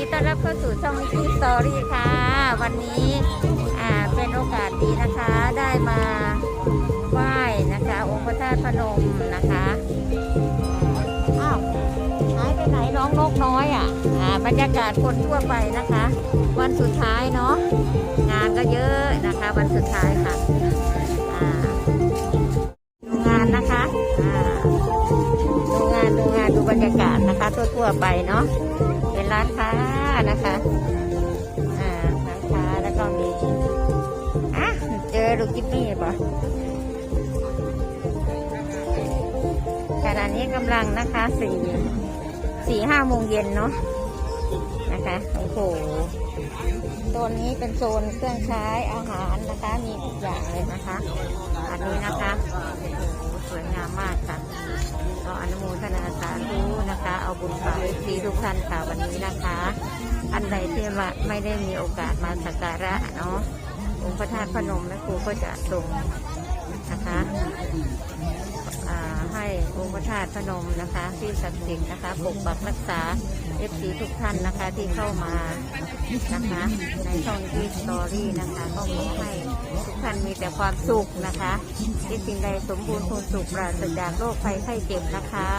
ดีต้อนรับเข้าสู่ช่องนิกกี้สตอรี่ค่ะ วันนี้อ่าเป็นโอกาสดีนะคะ ได้มาไหว้นะคะ องค์พระธาตุพนมนะคะอ้าวหายไปไหนน้องนกน้อยอะอ่าบรรยากาศคนทั่วไปนะคะ วันสุดท้ายเนาะงานก็เยอะนะคะ วันสุดท้ายค่ะอ่าดูงานนะคะอ่าดูงานดูงานดูบรรยากาศนะคะทั่วๆไปเนาะ ร้านค้านะคะอ่าร้านค้าแล้วก็มีอะเจอลูกจิปมี่ปะขณะนี้กำลังนะคะสี่สี่ห้าโมงเย็นเนาะนะคะโอ้โหโซนนี้เป็นโซนเครื่องใช้อาหารนะคะ มีทุกอย่างเลยนะคะ อันนี้นะคะโอ้โหสวยงามมากค่ะก็อนุโมทนาสาธุนะคะ เอาบุญฝา ทีทุกท่านค่ะวันนี้นะคะ อันใดที่ว่าไม่ได้มีโอกาสมาสักการะเนาะองค์พระธาตุพนมแม่ครูก็จะส่งนะคะให้องค์พระธาตุพนมนะคะที่ศักดิ์สิทธิ์นะคะปกปักรักษาเอฟซีทุกท่านนะคะที่เข้ามานะคะ ในช่องที่สตอรี่นะคะก็ขอให้ทุกท่านมีแต่ความสุขนะคะที่สิ่งใดสมบูรณ์พูนสุขปราศจากโรคภัยไข้เจ็บนะคะ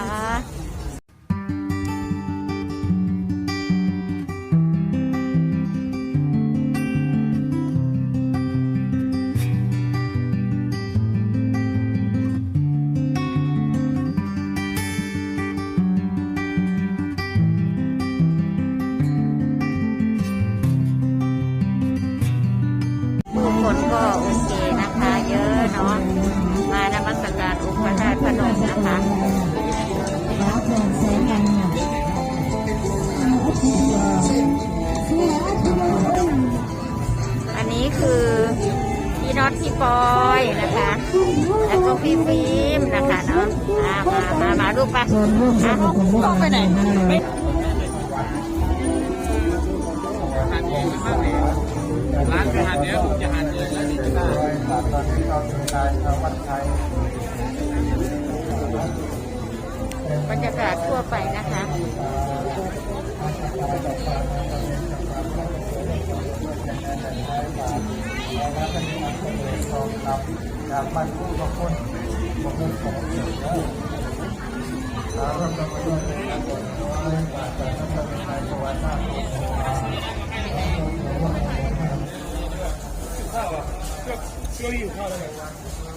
ปอยนะคะ แล้วก็พี่ฟิล์มนะคะเนาะอ่ามามามาลูกไปมอะกันต้องไปไหนไม่ร้านอาหารเนี้ยผมจะหาเจอแล้วนี่ที่บ้านไทยบรรยากาศทั่วไปนะคะ จากบ้านผู้บางคนบางคนของเสือแล้วแล้วเราจะมาดูในการก่อนเรื่องการจัดทำเป็นไทยประวัติศาสตร์ช่วยอยู่ข้าวเลยก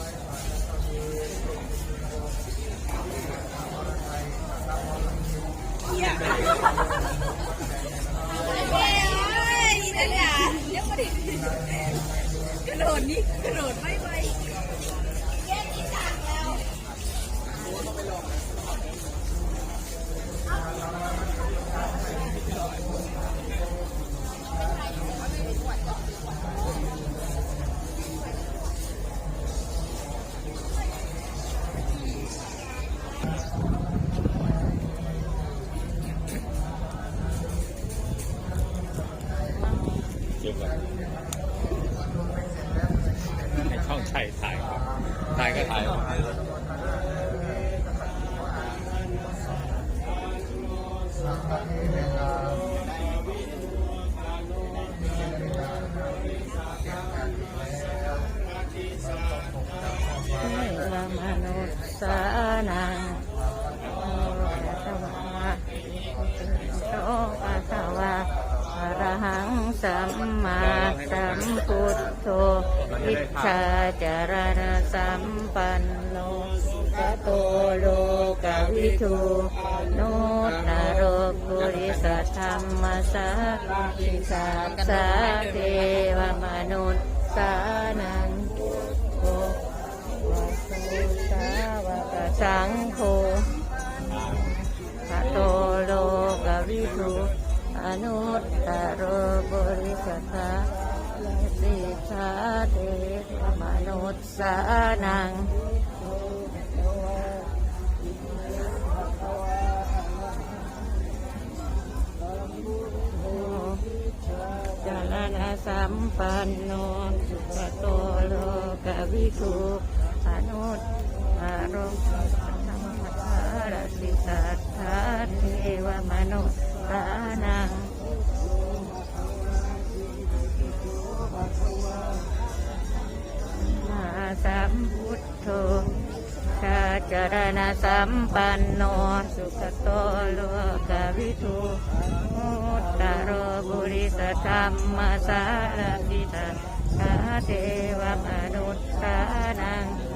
ใช่ถ่ายถ่ายถ่ายก็ถ่ายให้วามนุษย์สานัง ระหังสัมมาสัมพุทโธวิชาจารณสัมปันโนตโตโลกวิทูโนตโรปุริสธรรมสาธิสัสสะเทวมนุษย์สานังโกวัสุสาวกสังโฆพระโตโลกวิทู อนุตตรบริสัทธาสิทาเทวมนุษสานังจารณสัมปันโนสุขโตโลกวิทูอนุตตรบริสัทธาสิสัทธาเทวมนุษย์ สัมปันโนสุขโตโลกวิทูมุตตโรบุริสธรรมสารติตาคาเทวมนุษย์านัง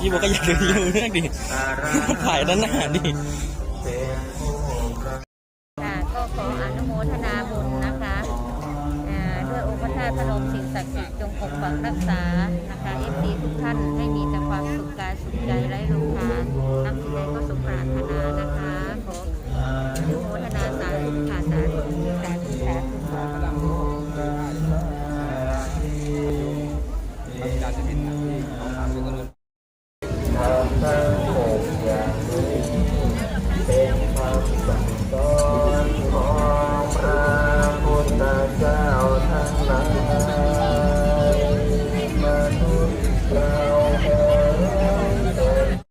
ยี่บอกก็อยากดูอยู่เรื่องดิถ่ายด้านหน้าดิค่ะก็ขออนุโมทนาบุญนะคะอ่าด้วยองค์พระธาตุพนมสิ่งศักดิ์สิทธิ์จงปกปักรักษานะคะเอฟซีทุกท่านให้มีแต่ความสุขกายสุขใจไร้โรคา